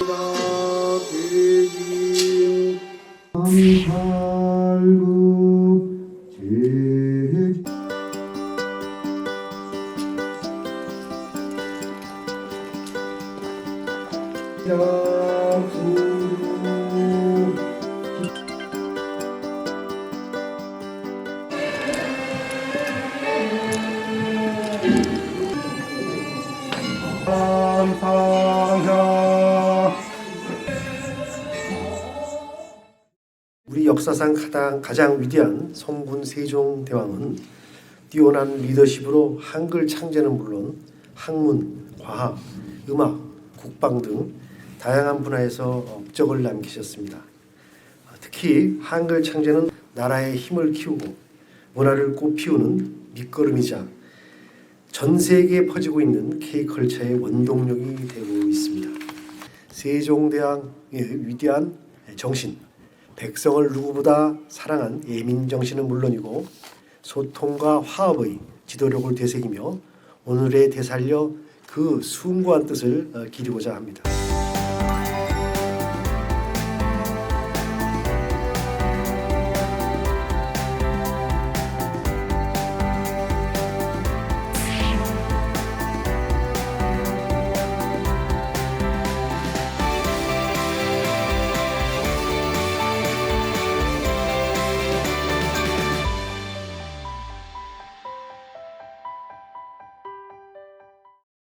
대기 역사상 가장 가장 위대한 성군 세종대왕은 뛰어난 리더십으로 한글 창제는 물론 학문, 과학, 음악, 국방 등 다양한 분야에서 업적을 남기셨습니다. 특히 한글 창제는 나라의 힘을 키우고 문화를 꽃피우는 밑거름이자 전 세계에 퍼지고 있는 K컬처의 원동력이 되고 있습니다. 세종대왕의 위대한 정신, 백성을 누구보다 사랑한 예민 정신은 물론이고 소통과 화합의 지도력을 되새기며 오늘에 되살려 그 숭고한 뜻을 어, 기리고자 합니다.